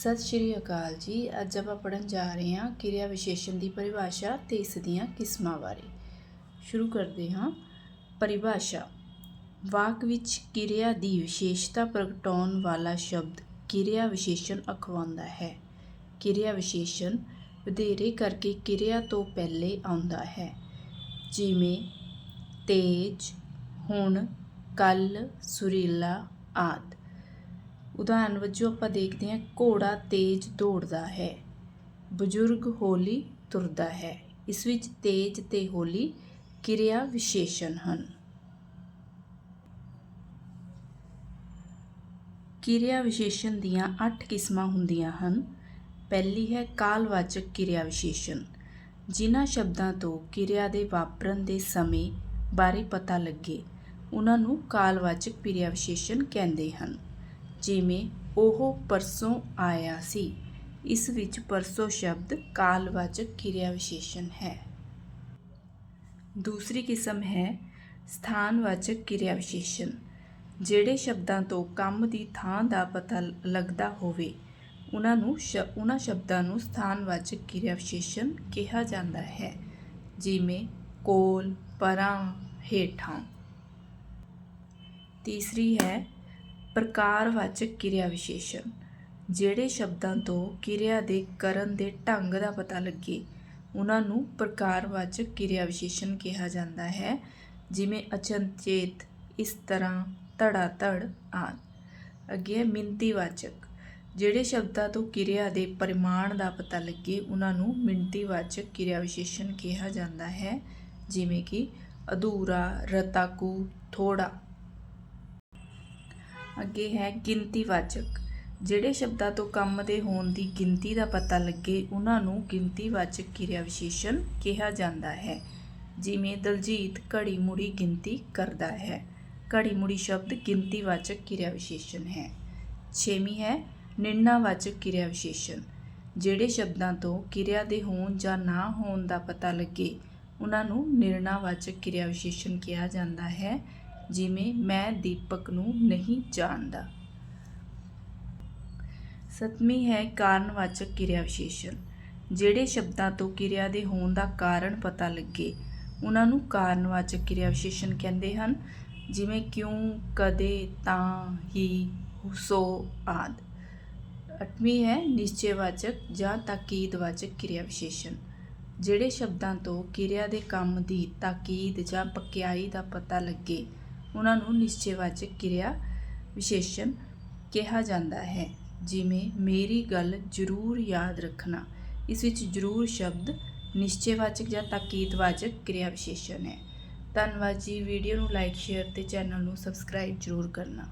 ਸਤਿ ਸ਼੍ਰੀ ਅਕਾਲ ਜੀ। ਅੱਜ ਆਪਾਂ ਪੜਨ ਜਾ ਰਹੇ ਹਾਂ ਕਿਰਿਆ ਵਿਸ਼ੇਸ਼ਣ ਦੀ ਪਰਿਭਾਸ਼ਾ ਤੇ ਇਸ ਦੀਆਂ ਕਿਸਮਾਂ ਬਾਰੇ। ਸ਼ੁਰੂ ਕਰਦੇ ਹਾਂ। ਪਰਿਭਾਸ਼ਾ। ਵਾਕ ਵਿੱਚ ਕਿਰਿਆ ਦੀ ਵਿਸ਼ੇਸ਼ਤਾ ਪ੍ਰਗਟਾਉਣ ਵਾਲਾ ਸ਼ਬਦ ਕਿਰਿਆ ਵਿਸ਼ੇਸ਼ਣ ਅਖਵਾਉਂਦਾ ਹੈ। ਕਿਰਿਆ ਵਿਸ਼ੇਸ਼ਣ ਵਧੇਰੇ ਕਰਕੇ ਕਿਰਿਆ ਤੋਂ ਪਹਿਲੇ ਆਉਂਦਾ ਹੈ। ਜਿਵੇਂ ਤੇਜ, ਹੁਣ ਕੱਲ ਸੁਰੀਲਾ ਆਦਿ। ਉਦਾਹਰਨ ਵਜੋਂ ਆਪਾਂ ਦੇਖਦੇ ਹਾਂ, ਘੋੜਾ ਤੇਜ਼ ਦੌੜਦਾ ਹੈ, ਬਜ਼ੁਰਗ ਹੌਲੀ ਤੁਰਦਾ ਹੈ। ਇਸ ਵਿੱਚ ਤੇਜ਼ ਤੇ ਹੌਲੀ ਕਿਰਿਆ ਵਿਸ਼ੇਸ਼ਣ ਹਨ। ਕਿਰਿਆ ਵਿਸ਼ੇਸ਼ਣ ਦੀਆਂ 8 ਕਿਸਮਾਂ ਹੁੰਦੀਆਂ ਹਨ। ਪਹਿਲੀ ਹੈ ਕਾਲਵਾਚਕ ਕਿਰਿਆ ਵਿਸ਼ੇਸ਼ਣ। ਜਿਨ੍ਹਾਂ ਸ਼ਬਦਾਂ ਤੋਂ ਕਿਰਿਆ ਦੇ ਵਾਪਰਨ ਦੇ ਸਮੇਂ ਬਾਰੇ ਪਤਾ ਲੱਗੇ ਉਹਨਾਂ ਨੂੰ ਕਾਲਵਾਚਕ ਕਿਰਿਆ ਵਿਸ਼ੇਸ਼ਣ ਕਹਿੰਦੇ ਹਨ। ਜਿਵੇਂ ਉਹ ਪਰਸੋਂ ਆਇਆ ਸੀ। ਇਸ ਵਿੱਚ ਪਰਸੋਂ ਸ਼ਬਦ ਕਾਲਵਾਚਕ ਕਿਰਿਆ ਵਿਸ਼ੇਸ਼ਣ ਹੈ। ਦੂਸਰੀ ਕਿਸਮ ਹੈ ਸਥਾਨਵਾਚਕ ਕਿਰਿਆ ਵਿਸ਼ੇਸ਼ਣ, ਜਿਹੜੇ ਸ਼ਬਦਾਂ ਤੋਂ ਕੰਮ ਦੀ ਥਾਂ ਦਾ ਪਤਾ ਲੱਗਦਾ ਹੋਵੇ। ਉਹਨਾਂ ਨੂੰ ਸ਼, ਉਹਨਾਂ ਸ਼ਬਦਾਂ ਨੂੰ ਸਥਾਨਵਾਚਕ ਕਿਰਿਆ ਵਿਸ਼ੇਸ਼ਣ ਕਿਹਾ ਜਾਂਦਾ ਹੈ, ਜਿਵੇਂ ਕੋਲ, ਪਰਾਂ, ਹੇਠਾਂ। ਤੀਸਰੀ ਹੈ ਪ੍ਰਕਾਰਵਾਚਕ ਕਿਰਿਆ ਵਿਸ਼ੇਸ਼ਣ, ਜਿਹੜੇ ਸ਼ਬਦਾਂ ਤੋਂ ਕਿਰਿਆ ਦੇ ਕਰਨ ਦੇ ਢੰਗ ਦਾ ਪਤਾ ਲੱਗੇ, ਉਹਨਾਂ ਨੂੰ ਪ੍ਰਕਾਰਵਾਚਕ ਕਿਰਿਆ ਵਿਸ਼ੇਸ਼ਣ ਕਿਹਾ ਜਾਂਦਾ ਹੈ, ਜਿਵੇਂ ਅਚਨਚੇਤ, ਇਸ ਤਰ੍ਹਾਂ ਧੜਾ ਧੜ ਆਦਿ। ਅੱਗੇ ਹੈ ਮਿੰਤੀਵਾਚਕ ਜਿਹੜੇ ਸ਼ਬਦਾਂ ਤੋਂ ਕਿਰਿਆ ਦੇ ਪਰਿਮਾਣ ਦਾ ਪਤਾ ਲੱਗੇ, ਉਹਨਾਂ ਨੂੰ ਮਿੰਤੀਵਾਚਕ ਕਿਰਿਆ ਵਿਸ਼ੇਸ਼ਣ ਕਿਹਾ ਜਾਂਦਾ ਹੈ, ਜਿਵੇਂ ਕਿ ਅਧੂਰਾ, ਰਤਾਕੂ, ਥੋੜਾ। ਅੱਗੇ ਹੈ ਗਿਣਤੀਵਾਚਕ। ਜਿਹੜੇ ਸ਼ਬਦਾਂ ਤੋਂ ਕੰਮ ਦੇ ਹੋਣ ਦੀ ਗਿਣਤੀ ਦਾ ਪਤਾ ਲੱਗੇ, ਉਹਨਾਂ ਨੂੰ ਗਿਣਤੀਵਾਚਕ ਕਿਰਿਆ ਵਿਸ਼ੇਸ਼ਣ ਕਿਹਾ ਜਾਂਦਾ ਹੈ। ਜਿਵੇਂ ਦਲਜੀਤ ਘੜੀ ਮੁੜੀ ਗਿਣਤੀ ਕਰਦਾ ਹੈ। ਘੜੀ ਮੁੜੀ ਸ਼ਬਦ ਗਿਣਤੀਵਾਚਕ ਕਿਰਿਆ ਵਿਸ਼ੇਸ਼ਣ ਹੈ। ਛੇਵੀਂ ਹੈ ਨਿਰਣਾਵਾਚਕ ਕਿਰਿਆ ਵਿਸ਼ੇਸ਼ਣ ਜਿਹੜੇ ਸ਼ਬਦਾਂ ਤੋਂ ਕਿਰਿਆ ਦੇ ਹੋਣ ਜਾਂ ਨਾ ਹੋਣ ਦਾ ਪਤਾ ਲੱਗੇ, ਉਹਨਾਂ ਨੂੰ ਨਿਰਣਾਵਾਚਕ ਕਿਰਿਆ ਵਿਸ਼ੇਸ਼ਣ ਕਿਹਾ ਜਾਂਦਾ ਹੈ। ਜਿਵੇਂ ਮੈਂ ਦੀਪਕ ਨੂੰ ਨਹੀਂ ਜਾਣਦਾ। ਸਤਵੀਂ ਹੈ ਕਾਰਨਵਾਚਕ ਕਿਰਿਆ ਵਿਸ਼ੇਸ਼ਣ ਜਿਹੜੇ ਸ਼ਬਦਾਂ ਤੋਂ ਕਿਰਿਆ ਦੇ ਹੋਣ ਦਾ ਕਾਰਨ ਪਤਾ ਲੱਗੇ, ਉਹਨਾਂ ਨੂੰ ਕਾਰਨਵਾਚਕ ਕਿਰਿਆ ਵਿਸ਼ੇਸ਼ਣ ਕਹਿੰਦੇ ਹਨ, ਜਿਵੇਂ ਕਿਉਂ, ਕਦੇ, ਤਾਂ, ਹੀ, ਸੋ ਆਦਿ। ਅੱਠਵੀਂ ਹੈ ਨਿਸ਼ਚੈਵਾਚਕ ਜਾਂ ਤਾਕੀਦਵਾਚਕ ਕਿਰਿਆ ਵਿਸ਼ੇਸ਼ਣ ਜਿਹੜੇ ਸ਼ਬਦਾਂ ਤੋਂ ਕਿਰਿਆ ਦੇ ਕੰਮ ਦੀ ਤਾਕੀਦ ਜਾਂ ਪਕਿਆਈ ਦਾ ਪਤਾ ਲੱਗੇ ਉਹਨਾਂ ਨੂੰ ਨਿਸ਼ਚੈਵਾਚਕ ਕਿਰਿਆ ਵਿਸ਼ੇਸ਼ਣ ਕਿਹਾ ਜਾਂਦਾ ਹੈ, ਜਿਵੇਂ ਮੇਰੀ ਗੱਲ ਜ਼ਰੂਰ ਯਾਦ ਰੱਖਣਾ। ਇਸ ਵਿੱਚ ਜ਼ਰੂਰ ਸ਼ਬਦ ਨਿਸ਼ਚੈਵਾਚਕ ਜਾਂ ਤਾਕੀਦਵਾਚਕ ਕਿਰਿਆ ਵਿਸ਼ੇਸ਼ਣ ਹੈ। ਧੰਨਵਾਦ ਜੀ। ਵੀਡੀਓ ਨੂੰ ਲਾਈਕ, ਸ਼ੇਅਰ ਤੇ ਚੈਨਲ ਨੂੰ ਸਬਸਕ੍ਰਾਈਬ ਜ਼ਰੂਰ ਕਰਨਾ।